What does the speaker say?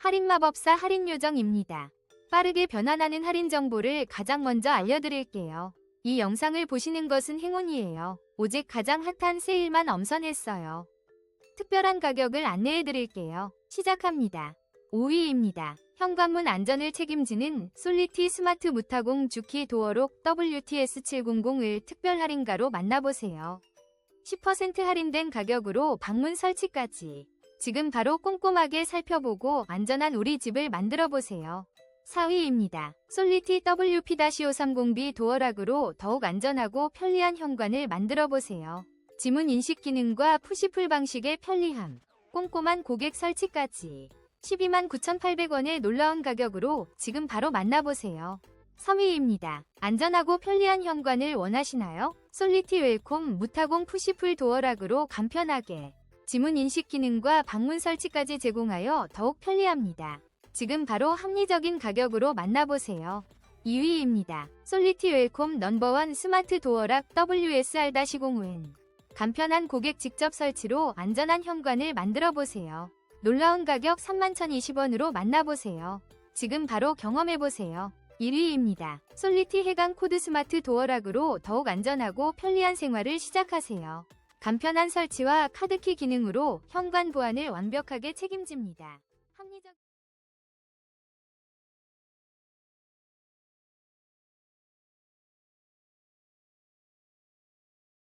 할인마법사 할인요정입니다. 빠르게 변환하는 할인 정보를 가장 먼저 알려드릴게요. 이 영상을 보시는 것은 행운이에요. 오직 가장 핫한 세일만 엄선했어요. 특별한 가격을 안내해드릴게요. 시작합니다. 5위입니다. 현관문 안전을 책임지는 솔리티 스마트 무타공 주키 도어록 WTS700을 특별 할인가로 만나보세요. 10% 할인된 가격으로 방문 설치까지. 지금 바로 꼼꼼하게 살펴보고 안전한 우리 집을 만들어 보세요. 4위입니다. 솔리티 WP-530B 도어락으로 더욱 안전하고 편리한 현관을 만들어 보세요. 지문 인식 기능과 푸시풀 방식의 편리함, 꼼꼼한 고객 설치까지 12만 9,800원의 놀라운 가격으로 지금 바로 만나보세요. 3위입니다. 안전하고 편리한 현관을 원하시나요? 솔리티 웰콤 무타공 푸시풀 도어락으로 간편하게 지문 인식 기능과 방문 설치까지 제공하여 더욱 편리합니다. 지금 바로 합리적인 가격으로 만나보세요. 2위입니다. 솔리티 웰콤 넘버원 스마트 도어락 WSR-05N 간편한 고객 직접 설치로 안전한 현관을 만들어 보세요. 놀라운 가격 31,020원으로 만나보세요. 지금 바로 경험해보세요. 1위입니다. 솔리티 해강 코드 스마트 도어락으로 더욱 안전하고 편리한 생활을 시작하세요. 간편한 설치와 카드키 기능으로 현관 보안을 완벽하게 책임집니다. 합리적